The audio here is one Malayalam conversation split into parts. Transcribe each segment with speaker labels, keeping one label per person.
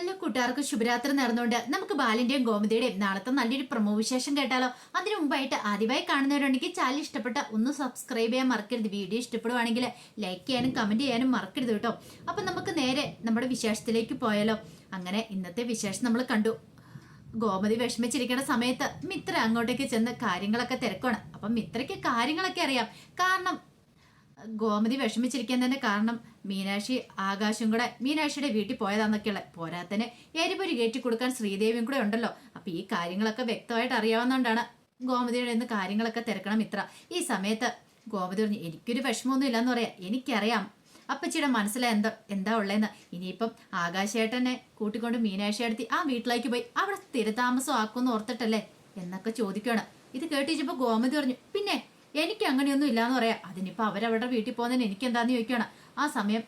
Speaker 1: എല്ലാ കൂട്ടുകാർക്കും ശുഭരാത്രി നടന്നുകൊണ്ട് നമുക്ക് ബാലിന്റെയും ഗോമതിയുടെയും നാളത്തെ നല്ലൊരു പ്രമോ വിശേഷം കേട്ടാലോ? അതിനു മുമ്പായിട്ട് ആദ്യമായി കാണുന്നവരുണ്ടെങ്കിൽ ചാനൽ ഇഷ്ടപ്പെട്ട ഒന്ന് സബ്സ്ക്രൈബ് ചെയ്യാൻ മറക്കരുത്. വീഡിയോ ഇഷ്ടപ്പെടുവാണെങ്കിൽ ലൈക്ക് ചെയ്യാനും കമന്റ് ചെയ്യാനും മറക്കരുത് കേട്ടോ. അപ്പൊ നമുക്ക് നേരെ നമ്മുടെ വിശേഷത്തിലേക്ക് പോയാലോ? അങ്ങനെ ഇന്നത്തെ വിശേഷം നമ്മൾ കണ്ടു. ഗോമതി വിഷമിച്ചിരിക്കുന്ന സമയത്ത് മിത്ര അങ്ങോട്ടേക്ക് ചെന്ന് കാര്യങ്ങളൊക്കെ തിരക്കാണ് അപ്പം മിത്രയ്ക്ക് കാര്യങ്ങളൊക്കെ അറിയാം. കാരണം ഗോമതി വിഷമിച്ചിരിക്കുന്നതിന്റെ കാരണം മീനാക്ഷി ആകാശം കൂടെ മീനാക്ഷിയുടെ വീട്ടിൽ പോയതാന്നൊക്കെയുള്ള പോരാത്തന് എരിപൊരി കയറ്റി കൊടുക്കാൻ ശ്രീദേവിയും കൂടെ ഉണ്ടല്ലോ. അപ്പൊ ഈ കാര്യങ്ങളൊക്കെ വ്യക്തമായിട്ട് അറിയാവുന്നതുകൊണ്ടാണ് ഗോമതിയുടെ ഇന്ന് കാര്യങ്ങളൊക്കെ തിരക്കണം ഇത്ര. ഈ സമയത്ത് ഗോമതി പറഞ്ഞു എനിക്കൊരു വിഷമമൊന്നും ഇല്ലെന്ന് പറയാം. എനിക്കറിയാം. അപ്പച്ചിയുടെ മനസ്സിലെ എന്താ എന്താ ഉള്ളതെന്ന് ഇനിയിപ്പം ആകാശേട്ടനെ കൂട്ടിക്കൊണ്ട് മീനാക്ഷി അടുത്തി ആ വീട്ടിലേക്ക് പോയി അവിടെ സ്ഥിരതാമസം ആക്കുമെന്ന് ഓർത്തിട്ടല്ലേ? എന്നൊക്കെ ചോദിക്കുകയാണ് ഇത് കേട്ടിച്ചപ്പോൾ ഗോമതി പറഞ്ഞു പിന്നെ എനിക്ക് അങ്ങനെയൊന്നും ഇല്ലാന്ന് പറയാം. അതിനിപ്പോ അവരവരുടെ വീട്ടിൽ പോകുന്നതിന് എനിക്ക് എന്താന്ന് ചോദിക്കുകയാണ് ആ സമയം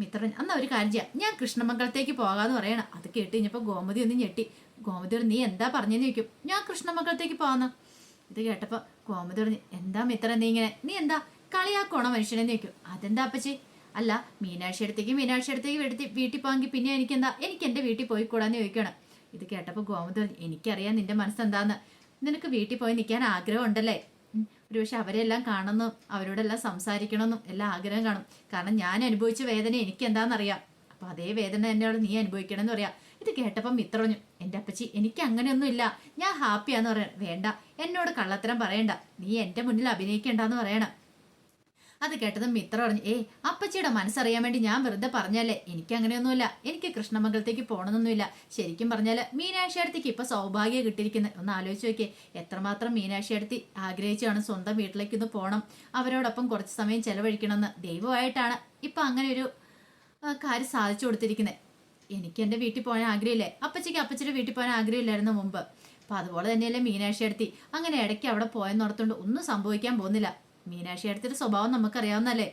Speaker 1: മിത്രൻ അന്ന് ഒരു കാര്യം ചെയ്യാം. ഞാൻ കൃഷ്ണമംഗലത്തേക്ക് പോകാന്ന് പറയണം. അത് കേട്ട് കഴിഞ്ഞപ്പോൾ ഗോമതി ഒന്ന് ഞെട്ടി. ഗോമതി നീ എന്താ പറഞ്ഞെന്ന് ചോദിക്കും. ഞാൻ കൃഷ്ണമംഗലത്തേക്ക് പോകാന്ന്. ഇത് കേട്ടപ്പോൾ ഗോമതി പറഞ്ഞു എന്താ മിത്രൻ നീ ഇങ്ങനെ നീ എന്താ കളിയാക്കണോ മനുഷ്യനെന്ന് ചോദിക്കും. അതെന്താ അപ്പച്ചി? അല്ല മീനാക്ഷി അടുത്തേക്ക് മീനാക്ഷി അടുത്തേക്ക് വീട്ടിൽ വീട്ടിൽ പോകാമെങ്കിൽ പിന്നെ എനിക്ക് എന്താ എനിക്ക് എന്റെ വീട്ടിൽ പോയി കൂടാന്ന് ചോദിക്കണം ഇത് കേട്ടപ്പോൾ ഗോമതി പറഞ്ഞു എനിക്കറിയാം നിന്റെ മനസ്സെന്താന്ന്. നിനക്ക് വീട്ടിൽ പോയി നിൽക്കാൻ ആഗ്രഹം ഉണ്ടല്ലേ ഒരുപക്ഷെ അവരെല്ലാം കാണുന്നു അവരോടെല്ലാം സംസാരിക്കണമെന്നും എല്ലാം ആഗ്രഹം കാണും. കാരണം ഞാൻ അനുഭവിച്ച വേദന എനിക്ക് എന്താണെന്നറിയാം അപ്പൊ അതേ വേദന തന്നെയാണ് നീ അനുഭവിക്കണമെന്ന് പറയാം. ഇത് കേട്ടപ്പം മിത്രഞ്ഞു എന്റെ അപ്പച്ചി എനിക്ക് അങ്ങനെയൊന്നും ഇല്ല ഞാൻ ഹാപ്പിയാന്ന് പറയണം. വേണ്ട. എന്നോട് കള്ളത്തരം പറയണ്ട. നീ എന്റെ മുന്നിൽ അഭിനയിക്കണ്ടെന്ന് പറയണം. അത് കേട്ടതും മിത്ര പറഞ്ഞു ഏ അപ്പച്ചിയുടെ മനസ്സറിയാൻ വേണ്ടി ഞാൻ വെറുതെ പറഞ്ഞല്ലേ? എനിക്ക് അങ്ങനെയൊന്നുമില്ല. എനിക്ക് കൃഷ്ണമംഗലത്തേക്ക് പോകണമെന്നൊന്നുമില്ല ശരിക്കും പറഞ്ഞാൽ മീനാക്ഷി അടുത്തേക്ക് ഇപ്പൊ സൗഭാഗ്യം കിട്ടിയിരിക്കുന്നത് ഒന്ന് ആലോചിച്ച് നോക്കിയേ. എത്രമാത്രം മീനാക്ഷി അടുത്ത് ആഗ്രഹിച്ചാണ് സ്വന്തം വീട്ടിലേക്ക് ഒന്ന് പോകണം അവരോടൊപ്പം കുറച്ച് സമയം ചെലവഴിക്കണമെന്ന് ദൈവമായിട്ടാണ് ഇപ്പൊ അങ്ങനെ ഒരു കാര്യം സാധിച്ചു കൊടുത്തിരിക്കുന്നത് എനിക്ക് എന്റെ വീട്ടിൽ പോകാൻ ആഗ്രഹമില്ലേ? അപ്പച്ചിക്ക് അപ്പച്ചിയുടെ വീട്ടിൽ പോകാൻ ആഗ്രഹമില്ലായിരുന്നു മുമ്പ്. അപ്പൊ അതുപോലെ തന്നെയല്ലേ മീനാക്ഷി അടുത്തി. അങ്ങനെ ഇടയ്ക്ക് അവിടെ പോയെന്നോർത്തുകൊണ്ട് ഒന്നും സംഭവിക്കാൻ പോകുന്നില്ല. മീനാക്ഷി അടുത്തൊരു സ്വഭാവം നമുക്കറിയാവുന്നല്ലേ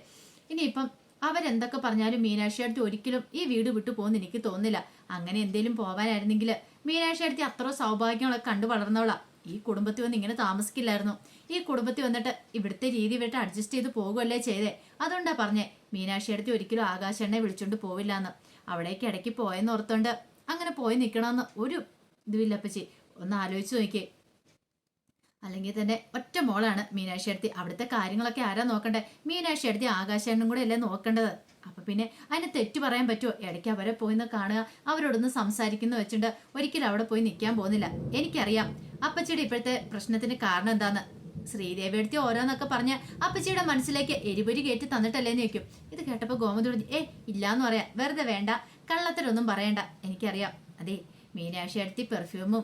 Speaker 1: ഇനിയിപ്പം അവരെന്തൊക്കെ പറഞ്ഞാലും മീനാക്ഷി അടുത്ത് ഒരിക്കലും ഈ വീട് വിട്ടു പോകുന്ന എനിക്ക് തോന്നില്ല അങ്ങനെ എന്തേലും പോവാനായിരുന്നെങ്കിൽ മീനാക്ഷി അടുത്ത് അത്ര സൗഭാഗ്യങ്ങളൊക്കെ കണ്ടു വളർന്നവളാ. ഈ കുടുംബത്തിൽ വന്ന് ഇങ്ങനെ താമസിക്കില്ലായിരുന്നു. ഈ കുടുംബത്തിൽ വന്നിട്ട് ഇവിടുത്തെ രീതി വിട്ട് അഡ്ജസ്റ്റ് ചെയ്ത് പോകുമല്ലേ ചെയ്തേ? അതുകൊണ്ടാ പറഞ്ഞേ മീനാക്ഷി അടുത്ത് ഒരിക്കലും ആകാശെണ്ണെ വിളിച്ചോണ്ട് പോവില്ല എന്ന് അവിടേക്ക് ഇടയ്ക്ക് പോയെന്ന് ഓർത്തോണ്ട് അങ്ങനെ പോയി നിൽക്കണമെന്ന് ഒരു ഇതുമില്ല അപ്പച്ചി. ഒന്ന് ആലോചിച്ച് നോക്കിയേ. അല്ലെങ്കിൽ തന്നെ ഒറ്റ മോളാണ് മീനാക്ഷി എടുത്തി. അവിടുത്തെ കാര്യങ്ങളൊക്കെ ആരാ നോക്കണ്ടേ? മീനാക്ഷി എടുത്തി ആകാശേണ്ണും കൂടെ അല്ലേ നോക്കേണ്ടത്? അപ്പൊ പിന്നെ അതിന് തെറ്റ് പറയാൻ പറ്റുമോ ഇടയ്ക്ക് അവരെ പോയി ഒന്ന് കാണുക. അവരോടൊന്ന് സംസാരിക്കുന്ന വെച്ചിട്ട് ഒരിക്കലും അവിടെ പോയി നിൽക്കാൻ പോകുന്നില്ല. എനിക്കറിയാം. അപ്പച്ചിയുടെ ഇപ്പോഴത്തെ പ്രശ്നത്തിന് കാരണം എന്താന്ന്. ശ്രീദേവി എടുത്തി ഓരോന്നൊക്കെ പറഞ്ഞ് അപ്പച്ചിയുടെ മനസ്സിലേക്ക് എരിപൊരി കയറ്റി തന്നിട്ടല്ലേന്ന് ചോദിക്കും. ഇത് കേട്ടപ്പോൾ ഗോമതി പറഞ്ഞു ഏ ഇല്ലാന്ന് പറയാം. വെറുതെ വേണ്ട. കള്ളത്തരൊന്നും പറയണ്ട. എനിക്കറിയാം. അതെ മീനാക്ഷി അടുത്തി പെർഫ്യൂമും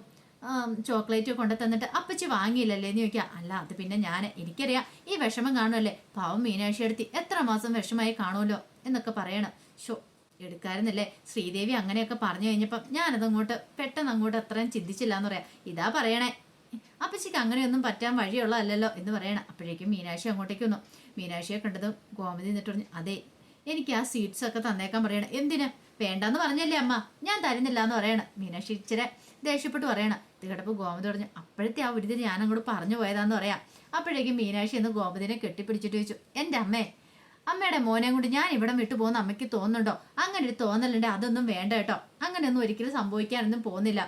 Speaker 1: ചോക്ലേറ്റ് കൊണ്ടു തന്നിട്ട് അപ്പച്ചി വാങ്ങിയില്ലല്ലേ എന്ന് ചോദിക്കാം അല്ല അത് പിന്നെ ഞാൻ എനിക്കറിയാം. ഈ വിഷമം കാണുമല്ലേ? പാവം മീനാക്ഷി എടുത്തി എത്ര മാസം വിഷമായി കാണുമല്ലോ എന്നൊക്കെ പറയണം. ഷോ എടുക്കാരുന്നല്ലേ? ശ്രീദേവി അങ്ങനെയൊക്കെ പറഞ്ഞു കഴിഞ്ഞപ്പം ഞാനത് അങ്ങോട്ട് പെട്ടെന്ന് അങ്ങോട്ട് അത്രയും ചിന്തിച്ചില്ല എന്ന് പറയാം. ഇതാ പറയണേ. അപ്പച്ചിക്ക് അങ്ങനെയൊന്നും പറ്റാൻ വഴിയുള്ളതല്ലോ എന്ന് പറയണം. അപ്പോഴേക്കും മീനാക്ഷി അങ്ങോട്ടേക്ക് വന്നു. മീനാക്ഷിയെ കണ്ടതും ഗോമതി എന്നിട്ട് പറഞ്ഞു അതെ എനിക്ക് ആ സ്വീറ്റ്സ് ഒക്കെ തന്നേക്കാൻ പറയണം. എന്തിനാ? വേണ്ടെന്ന് പറഞ്ഞല്ലേ അമ്മ. ഞാൻ തരുന്നില്ല എന്ന് പറയണം. മീനാക്ഷി ഇച്ചിരി ദേഷ്യപ്പെട്ട് പറയണം. ഇത് കേട്ടപ്പോൾ ഗോമതി പറഞ്ഞു അപ്പോഴത്തെ ആ ഒരു ഞാൻ അങ്ങോട്ട് പറഞ്ഞു പോയതാന്ന് പറയാം. അപ്പോഴേക്കും മീനാക്ഷി എന്ന് ഗോമതിനെ കെട്ടിപ്പിടിച്ചിട്ട് ചോദിച്ചു എന്റെ അമ്മേ അമ്മയുടെ മോനെ കൊണ്ട് ഞാൻ ഇവിടെ വിട്ടു പോകുന്ന അമ്മയ്ക്ക് തോന്നുന്നുണ്ടോ? അങ്ങനെ ഒരു തോന്നലുണ്ട് അതൊന്നും വേണ്ട കേട്ടോ. അങ്ങനെയൊന്നും ഒരിക്കലും സംഭവിക്കാനൊന്നും പോകുന്നില്ല.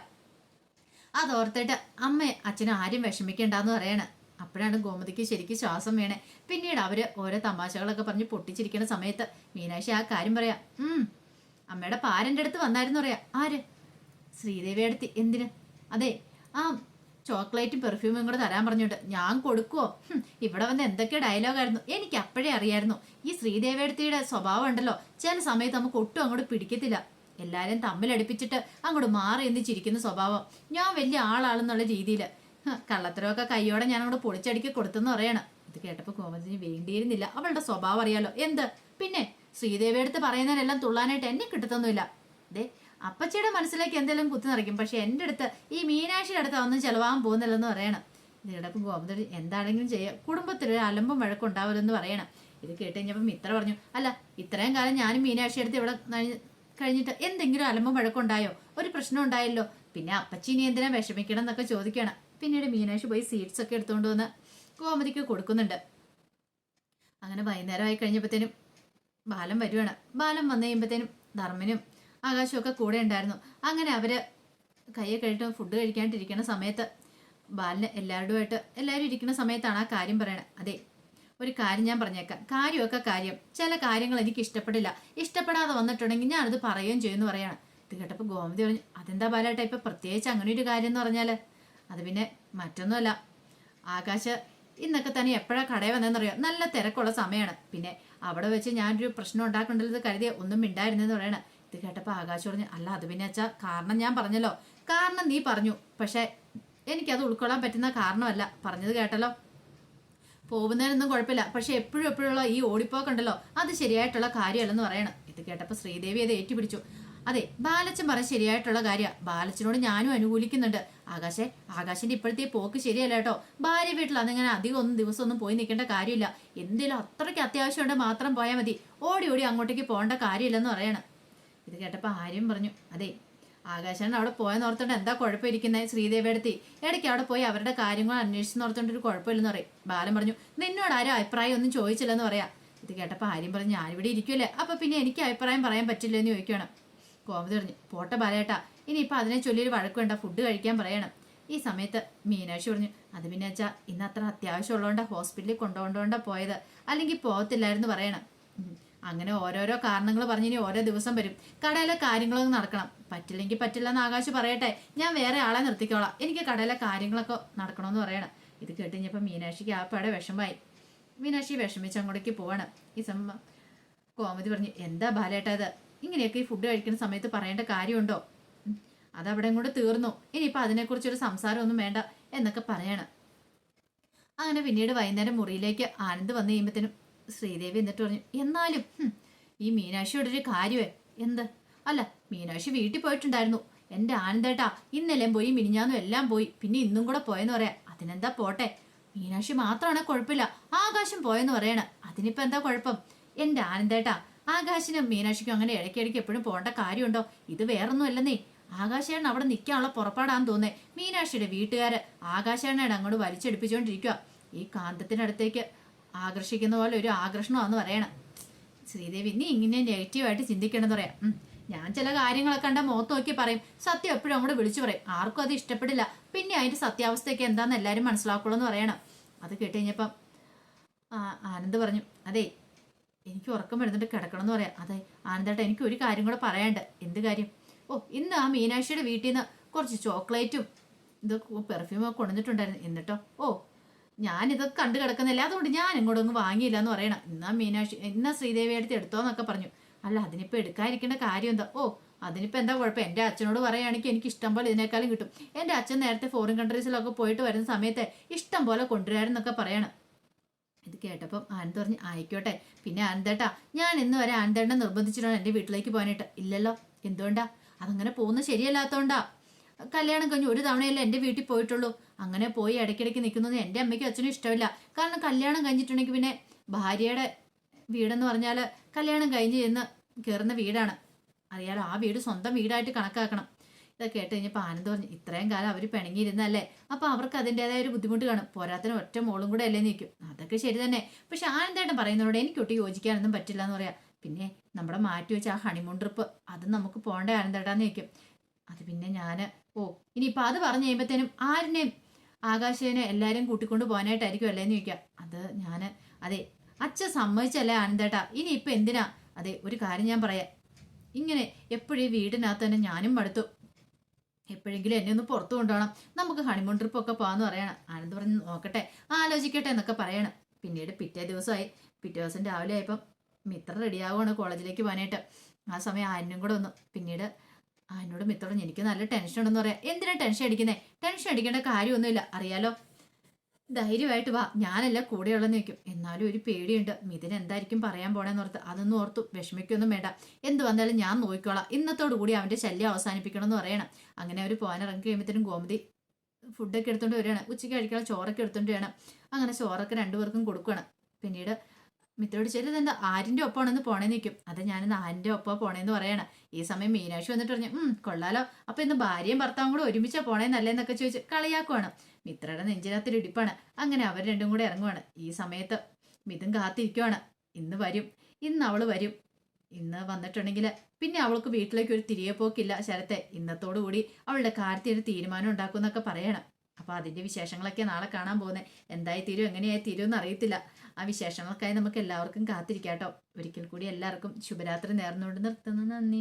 Speaker 1: അതോർത്തിട്ട് അമ്മ അച്ഛനും ആരും വിഷമിക്കണ്ടെന്ന് പറയണ. അപ്പോഴാണ് ഗോമതിക്ക് ശരിക്കും ശ്വാസം വേണേ. പിന്നീട് അവർ ഓരോ തമാശകളൊക്കെ പറഞ്ഞ് പൊട്ടിച്ചിരിക്കുന്ന സമയത്ത് മീനാക്ഷി ആ കാര്യം പറയാം ഉം അമ്മയുടെ പാരന്റെ അടുത്ത് വന്നായിരുന്നു പറയാം. ആര്? ശ്രീദേവി അടുത്ത് എന്തിന്? അതെ ആ ചോക്ലേറ്റും പെർഫ്യൂമും കൂടെ തരാൻ പറഞ്ഞിട്ട് ഞാൻ കൊടുക്കുവോ? ഇവിടെ വന്ന് എന്തൊക്കെ ഡയലോഗായിരുന്നു എനിക്ക് അപ്പോഴേ അറിയായിരുന്നു. ഈ ശ്രീദേവി അടുത്തിയുടെ സ്വഭാവം ഉണ്ടല്ലോ. ചില സമയത്ത് നമുക്ക് ഒട്ടും അങ്ങോട്ട് പിടിക്കത്തില്ല. തമ്മിൽ തമ്മിലടുപ്പിച്ചിട്ട് അങ്ങോട്ട് മാറി എന്ന് ചിരിക്കുന്ന സ്വഭാവം. ഞാൻ വലിയ ആളാണെന്നുള്ള രീതിയിൽ. കള്ളത്തരമൊക്കെ കൈയോടെ ഞാൻ അങ്ങോട്ട് പൊളിച്ചടിക്ക് കൊടുത്തെന്ന് പറയണം. ഇത് കേട്ടപ്പോൾ ഗോമതിന് വേണ്ടിയിരുന്നില്ല. അവളുടെ സ്വഭാവം അറിയാലോ. എന്ത്? പിന്നെ ശ്രീദേവി അടുത്ത് പറയുന്നതിനെല്ലാം തുള്ളാനായിട്ട് എന്നെ കിട്ടത്തൊന്നുമില്ല. ദേ അപ്പച്ചിയുടെ മനസ്സിലേക്ക് എന്തെങ്കിലും കുത്തി നിറയ്ക്കും. പക്ഷെ എന്റെ അടുത്ത് ഈ മീനാക്ഷിയുടെ അടുത്ത് ഒന്നും ചിലവാകാൻ പോകുന്നില്ലെന്ന് പറയണം. ഇത് ഗോപതി എന്താണെങ്കിലും ചെയ്യുക കുടുംബത്തിൽ ഒരു അലമ്പും വഴക്കുണ്ടാവില്ലെന്ന് പറയണം. ഇത് കേട്ട് കഴിഞ്ഞപ്പം ഇത്ര പറഞ്ഞു അല്ല ഇത്രയും കാലം ഞാനും മീനാക്ഷി അടുത്ത് ഇവിടെ കഴിഞ്ഞിട്ട് എന്തെങ്കിലും അലമ്പും വഴക്കുണ്ടായോ ഒരു പ്രശ്നം ഉണ്ടായല്ലോ. പിന്നെ അപ്പച്ചി നീ എന്തിനാ വിഷമിക്കണം എന്നൊക്കെ ചോദിക്കണം. പിന്നീട് മീനാക്ഷി പോയി സീഡ്സ് ഒക്കെ എടുത്തുകൊണ്ട് വന്ന് ഗോമതിക്ക് കൊടുക്കുന്നുണ്ട്. അങ്ങനെ വൈകുന്നേരം ആയി കഴിഞ്ഞപ്പോഴത്തേനും ബാലം വരുവാണ്. ബാലം വന്നു കഴിയുമ്പോഴത്തേനും ധർമ്മനും ആകാശമൊക്കെ കൂടെ ഉണ്ടായിരുന്നു. അങ്ങനെ അവർ കയ്യെ കഴിട്ട് ഫുഡ് കഴിക്കാണ്ടിരിക്കുന്ന സമയത്ത് ബാലിന് എല്ലാവരുമായിട്ട് എല്ലാവരും ഇരിക്കുന്ന സമയത്താണ് ആ കാര്യം പറയണത് അതെ ഒരു കാര്യം ഞാൻ പറഞ്ഞേക്കാം. കാര്യമൊക്കെ കാര്യം. ചില കാര്യങ്ങൾ എനിക്ക് ഇഷ്ടപ്പെടില്ല. ഇഷ്ടപ്പെടാതെ വന്നിട്ടുണ്ടെങ്കിൽ ഞാനത് പറയുകയും ചെയ്യുമെന്ന് പറയാണ്. ഇത് കേട്ടപ്പോൾ ഗോമതി പറഞ്ഞു അതെന്താ ബാലേട്ടാ ഇപ്പം പ്രത്യേകിച്ച് അങ്ങനെ ഒരു കാര്യം എന്ന് പറഞ്ഞാൽ അത് പിന്നെ മറ്റൊന്നുമല്ല. ആകാശ് ഇന്നൊക്കെ തന്നെ എപ്പോഴാണ് കടയിൽ വന്നതെന്നറിയോ? നല്ല തിരക്കുള്ള സമയമാണ്. പിന്നെ അവിടെ വെച്ച് ഞാനൊരു പ്രശ്നം ഉണ്ടാക്കേണ്ടത് കരുതിയ ഒന്നും മിണ്ടായിരുന്നെന്ന് പറയണ. ഇത് കേട്ടപ്പോൾ ആകാശ് പറഞ്ഞു അല്ല അത് പിന്നെ അച്ഛാ കാരണം ഞാൻ പറഞ്ഞല്ലോ. കാരണം നീ പറഞ്ഞു. പക്ഷേ എനിക്കത് ഉൾക്കൊള്ളാൻ പറ്റുന്ന കാരണമല്ല. പറഞ്ഞത് കേട്ടല്ലോ? പോകുന്നതിനൊന്നും കുഴപ്പമില്ല. പക്ഷെ എപ്പോഴും എപ്പോഴുള്ള ഈ ഓടിപ്പോക്കുണ്ടല്ലോ? അത് ശരിയായിട്ടുള്ള കാര്യമല്ലെന്ന് പറയണം. ഇത് കേട്ടപ്പോൾ ശ്രീദേവി അത് ഏറ്റുപിടിച്ചു. അതെ ബാലച്ചൻ പറഞ്ഞ ശരിയായിട്ടുള്ള കാര്യ. ബാലച്ചനോട് ഞാനും അനുകൂലിക്കുന്നുണ്ട്. ആകാശെ ആകാശിന്റെ ഇപ്പോഴത്തെ പോക്ക് ശരിയല്ല കേട്ടോ. ഭാര്യ വീട്ടിൽ അതിങ്ങനെ അധികം ഒന്നും ദിവസം ഒന്നും പോയി നിൽക്കേണ്ട കാര്യമില്ല. എന്തെങ്കിലും അത്രയ്ക്ക് അത്യാവശ്യമുണ്ട് മാത്രം പോയാൽ മതി. ഓടി ഓടി അങ്ങോട്ടേക്ക് പോകേണ്ട കാര്യമില്ലെന്ന് പറയണം. ഇത് കേട്ടപ്പോൾ ആര്യം പറഞ്ഞു അതെ ആകാശാണ് അവിടെ പോയെന്ന് ഓർത്തോണ്ട് എന്താ കുഴപ്പമിരിക്കുന്നത് ശ്രീദേവി അടുത്തി? ഇടയ്ക്ക് അവിടെ പോയി അവരുടെ കാര്യങ്ങൾ അന്വേഷിച്ചെന്ന് ഓർത്തോണ്ട് ഒരു കുഴപ്പമില്ലെന്ന് പറയും. ബാലൻ പറഞ്ഞു നിന്നോട് ആരും അഭിപ്രായം ഒന്നും ചോദിച്ചില്ലെന്ന് പറയാം. ഇത് കേട്ടപ്പോൾ ആര്യം പറഞ്ഞു ഞാനിവിടെ ഇരിക്കുമല്ലേ അപ്പോൾ പിന്നെ എനിക്ക് അഭിപ്രായം പറയാൻ പറ്റില്ല എന്ന് ചോദിക്കണം കോമതി പറഞ്ഞു പോട്ടെ ബാലേട്ടാ ഇനിയിപ്പോൾ അതിനെ ചൊല്ലിയൊരു വഴക്ക് വേണ്ട ഫുഡ് കഴിക്കാൻ പറയണം. ഈ സമയത്ത് മീനാക്ഷി പറഞ്ഞു അത് പിന്നെ വെച്ചാൽ ഇന്ന് അത്ര അത്യാവശ്യമുള്ളതുകൊണ്ടാണ് ഹോസ്പിറ്റലിൽ കൊണ്ടുപോകേണ്ടതുകൊണ്ടാണ് പോയത്. അല്ലെങ്കിൽ പോകത്തില്ലായിരുന്നു പറയണം. അങ്ങനെ ഓരോരോ കാരണങ്ങൾ പറഞ്ഞ് ഇനി ഓരോ ദിവസം വരും. കടയിലെ കാര്യങ്ങളൊന്നും നടക്കണം. പറ്റില്ലെങ്കിൽ പറ്റില്ല എന്ന് ആകാശ് പറയട്ടെ. ഞാൻ വേറെ ആളെ നിർത്തിക്കോളാം. എനിക്ക് കടയിലെ കാര്യങ്ങളൊക്കെ നടക്കണമെന്ന് പറയണം. ഇത് കേട്ടുകഴിഞ്ഞപ്പോൾ മീനാക്ഷിക്ക് ആ പടെ വിഷമമായി. മീനാക്ഷി വിഷമിച്ച് അങ്ങോട്ടേക്ക് പോവാണ്. ഈ സംഭവം കോമതി പറഞ്ഞു എന്താ ബാലേട്ടാ ഇത്? ഇങ്ങനെയൊക്കെ ഈ ഫുഡ് കഴിക്കുന്ന സമയത്ത് പറയേണ്ട കാര്യമുണ്ടോ. അതവിടെ കൂടെ തീർന്നു. ഇനിയിപ്പോൾ അതിനെക്കുറിച്ചൊരു സംസാരമൊന്നും വേണ്ട എന്നൊക്കെ പറയണം. അങ്ങനെ പിന്നീട് വൈകുന്നേരം മുറിയിലേക്ക് ആനന്ദ് വന്നു കഴിയുമ്പത്തേനും ശ്രീദേവി എന്നിട്ട് പറഞ്ഞു എന്നാലും ഈ മീനാക്ഷിയോട് ഒരു കാര്യമേ എന്ത്? അല്ല മീനാക്ഷി വീട്ടിൽ പോയിട്ടുണ്ടായിരുന്നു. എന്റെ ആനന്ദേട്ടാ ഇന്നെല്ലാം പോയി മിനിഞ്ഞാന്നും എല്ലാം പോയി പിന്നെ ഇന്നും കൂടെ പോയെന്ന് പറയാം. അതിനെന്താ പോട്ടെ? മീനാക്ഷി മാത്രമാണ് കുഴപ്പമില്ല. ആകാശം പോയെന്ന് പറയണ. അതിനിപ്പോ എന്താ കുഴപ്പം? എന്റെ ആനന്ദേട്ടാ ആകാശിനും മീനാക്ഷിക്കും അങ്ങനെ ഇടയ്ക്കിടയ്ക്ക് എപ്പോഴും പോകേണ്ട കാര്യമുണ്ടോ? ഇത് വേറൊന്നും അല്ലെന്നേ ആകാശേണ് അവിടെ നിൽക്കാനുള്ള പുറപ്പാടാന്ന് തോന്നേ. മീനാക്ഷിയുടെ വീട്ടുകാര് ആകാശേണ്ണയാണ് അങ്ങോട്ട് വലിച്ചെടുപ്പിച്ചുകൊണ്ടിരിക്കുക ഈ കാന്തത്തിനടുത്തേക്ക് ആകർഷിക്കുന്ന പോലെ ഒരു ആകർഷണമാണെന്ന് പറയണം. ശ്രീദേവി ഇനി ഇങ്ങനെ നെഗറ്റീവായിട്ട് ചിന്തിക്കണമെന്ന് പറയാം. ഞാൻ ചില കാര്യങ്ങളൊക്കെ കണ്ട മുഖത്ത് നോക്കി പറയും. സത്യം എപ്പോഴും അങ്ങോട്ട് വിളിച്ചു പറയും. ആർക്കും അത് ഇഷ്ടപ്പെടില്ല. പിന്നെ അതിന്റെ സത്യാവസ്ഥയൊക്കെ എന്താന്ന് എല്ലാവരും മനസ്സിലാക്കുള്ളൂ എന്ന് പറയണം. അത് കേട്ട് കഴിഞ്ഞപ്പം ആനന്ദ് പറഞ്ഞു അതെ എനിക്ക് ഉറക്കം വരുന്നുണ്ട് കിടക്കണം എന്ന് പറയാം. അതെ ആനന്ദേട്ടാ എനിക്ക് ഒരു കാര്യം കൂടെ പറയാണ്ട് എന്ത് കാര്യം? ഓ ഇന്ന് ആ മീനാക്ഷിയുടെ വീട്ടിൽ നിന്ന് കുറച്ച് ചോക്ലേറ്റും ഇത് പെർഫ്യൂമൊക്കെ കൊണ്ടുവന്നിട്ടുണ്ടായിരുന്നു. എന്നിട്ടോ? ഓ ഞാൻ ഇതൊക്കെ കണ്ടു കിടക്കുന്നില്ല. അതുകൊണ്ട് ഞാൻ ഇങ്ങോട്ടൊന്നും വാങ്ങിയില്ല എന്ന് പറയണം. എന്നാ മീനാക്ഷി എന്നാ ശ്രീദേവി അടുത്ത് എടുത്തോന്നൊക്കെ പറഞ്ഞു. അല്ല അതിനിപ്പോൾ എടുക്കാതിരിക്കേണ്ട കാര്യം എന്താ? ഓ അതിനിപ്പോൾ എന്താ കുഴപ്പം? എന്റെ അച്ഛനോട് പറയുകയാണെങ്കിൽ എനിക്ക് ഇഷ്ടം പോലെ ഇതിനേക്കാളും കിട്ടും. എന്റെ അച്ഛൻ നേരത്തെ ഫോറിൻ കൺട്രീസിലൊക്കെ പോയിട്ട് വരുന്ന സമയത്ത് ഇഷ്ടം പോലെ കൊണ്ടുവരാമെന്നൊക്കെ പറയണം. ഇത് കേട്ടപ്പം ആനന്ദ് പറഞ്ഞ് ആയിക്കോട്ടെ. പിന്നെ ആനന്ദേട്ടാ ഞാൻ ഇന്ന് വരെ ആനന്ദേട്ടനെ നിർബന്ധിച്ചിട്ടാണ് എന്റെ വീട്ടിലേക്ക് പോകാനായിട്ട്. ഇല്ലല്ലോ? എന്തുകൊണ്ടാ? അതങ്ങനെ പോകുന്നത് ശരിയല്ലാത്തോണ്ടാ. കല്യാണം കഴിഞ്ഞ് ഒരു തവണയല്ലേ എന്റെ വീട്ടിൽ പോയിട്ടുള്ളൂ. അങ്ങനെ പോയി ഇടയ്ക്കിടയ്ക്ക് നിൽക്കുന്നത് എന്റെ അമ്മയ്ക്കും അച്ഛനും ഇഷ്ടമില്ല. കാരണം കല്യാണം കഴിഞ്ഞിട്ടുണ്ടെങ്കിൽ പിന്നെ ഭാര്യയുടെ വീടെന്ന് പറഞ്ഞാൽ കല്യാണം കഴിഞ്ഞ് ചെന്ന് കയറുന്ന വീടാണ്. അറിയാലോ ആ വീട് സ്വന്തം വീടായിട്ട് കണക്കാക്കണം. ഇതൊക്കെ കേട്ട് കഴിഞ്ഞപ്പോൾ ആനന്ദ് പറഞ്ഞു ഇത്രയും കാലം അവർ പിണങ്ങിയിരുന്നല്ലേ അപ്പോൾ അവർക്ക് അതിന്റെതായ ഒരു ബുദ്ധിമുട്ട് കാണും. പോരാത്തിന് ഒറ്റ മോളും കൂടെ അല്ലേ നിൽക്കും. അതൊക്കെ ശരി തന്നെ. പക്ഷെ ആനന്ദേട്ടൻ എനിക്ക് എനിക്കൊട്ട് യോജിക്കാനൊന്നും പറ്റില്ല എന്ന് പറയാം. പിന്നെ നമ്മുടെ മാറ്റി വെച്ച ആ ഹണിമൂൺ ട്രിപ്പ് അത് നമുക്ക് പോകേണ്ട ആനന്ദേട്ടാന്ന് നിൽക്കും അത് പിന്നെ ഞാൻ ഓ ഇനിയിപ്പോൾ അത് പറഞ്ഞു കഴിയുമ്പോഴത്തേനും ആരിനെയും ആകാശേനെ എല്ലാവരും കൂട്ടിക്കൊണ്ട് പോകാനായിട്ടായിരിക്കും അല്ലേന്ന് ചോദിക്കാം. അത് ഞാൻ അതെ അച്ഛൻ സമ്മതിച്ചല്ലേ ആനന്ദേട്ടാ? ഇനിയിപ്പോൾ എന്തിനാ? അതെ ഒരു കാര്യം ഞാൻ പറയാം. ഇങ്ങനെ എപ്പോഴും ഈ വീടിനകത്ത് തന്നെ ഞാനും മടുത്തു. എപ്പോഴെങ്കിലും എന്നെ ഒന്ന് പുറത്തു കൊണ്ടുപോകണം. നമുക്ക് ഹണിമൂൺ ട്രിപ്പ് ഒക്കെ പോകാന്ന് പറയണം. ആനന്ദ് പറഞ്ഞ് നോക്കട്ടെ ആലോചിക്കട്ടെ എന്നൊക്കെ പറയണം. പിന്നീട് പിറ്റേ ദിവസമായി. പിറ്റേ ദിവസം രാവിലെ ആയപ്പം മിത്ര റെഡിയാവുകയാണ് കോളേജിലേക്ക് പോകാനായിട്ട്. ആ സമയം ആനും കൂടെ വന്നു. പിന്നീട് ആനോട് മിത്തോളം എനിക്ക് നല്ല ടെൻഷൻ ഉണ്ടെന്ന് പറയാം. എന്തിനാ ടെൻഷൻ അടിക്കുന്നേ? ടെൻഷൻ അടിക്കേണ്ട കാര്യമൊന്നുമില്ല. അറിയാലോ? ധൈര്യമായിട്ട് വാ. ഞാനല്ല കൂടെയുള്ളെന്ന് വെക്കും എന്നാലും ഒരു പേടിയുണ്ട്. മിഥുൻ എന്തായിരിക്കും പറയാൻ പോണേന്ന് ഓർത്ത് അതൊന്നും ഓർത്തു വിഷമിക്കൊന്നും വേണ്ട. എന്ത് വന്നാലും ഞാൻ നോക്കിക്കോളാം. ഇന്നത്തോടു കൂടി അവന്റെ ശല്യം അവസാനിപ്പിക്കണമെന്ന് പറയണം. അങ്ങനെ അവർ പോകാൻ ഇറങ്ങി കഴിയുമ്പോഴത്തേനും ഗോമതി ഫുഡൊക്കെ എടുത്തുകൊണ്ട് വരികയാണ്. ഉച്ചയ്ക്ക് കഴിക്കാനുള്ള ചോറൊക്കെ എടുത്തുകൊണ്ട് വേണം അങ്ങനെ ചോറൊക്കെ രണ്ടുപേർക്കും കൊടുക്കുകയാണ്. പിന്നീട് മിത്രോട് ശരി എന്താ ആരിന്റെ ഒപ്പമാണെന്ന് പോണേ നിൽക്കും അത് ഞാനിന്ന് ആരിന്റെ ഒപ്പം പോണേന്ന് പറയണ. ഈ സമയം മീനാക്ഷി വന്നിട്ട് പറഞ്ഞു ഉം കൊള്ളാലോ. അപ്പൊ ഇന്ന് ഭാര്യയും ഭർത്താവും കൂടെ ഒരുമിച്ചാ പോണേന്നല്ലേന്നൊക്കെ ചോദിച്ച് കളിയാക്കുവാണ്. മിത്രയുടെ നെഞ്ചിനകത്തൊരു ഇടിപ്പാണ്. അങ്ങനെ അവർ രണ്ടും കൂടെ ഇറങ്ങുവാണ്. ഈ സമയത്ത് മിഥുൻ കാത്തിരിക്കുവാണ്. ഇന്ന് വരും. ഇന്ന് അവൾ വരും. ഇന്ന് വന്നിട്ടുണ്ടെങ്കിൽ പിന്നെ അവൾക്ക് വീട്ടിലേക്ക് ഒരു തിരികെ പോക്കില്ല ശരത്തെ. ഇന്നത്തോടു കൂടി അവളുടെ കാര്യത്തിൽ ഒരു തീരുമാനം ഉണ്ടാക്കും എന്നൊക്കെ പറയണം. അപ്പൊ അതിന്റെ വിശേഷങ്ങളൊക്കെ നാളെ കാണാൻ പോകുന്നത് എന്തായി തീരും എങ്ങനെയായി തീരും എന്ന് അറിയത്തില്ല. ആ വിശേഷങ്ങൾക്കായി നമുക്ക് എല്ലാവർക്കും കാത്തിരിക്കാട്ടോ. ഒരിക്കൽ കൂടി എല്ലാവർക്കും ശുഭരാത്രി നേർന്നുകൊണ്ട് നിർത്തുന്നു. നന്ദി.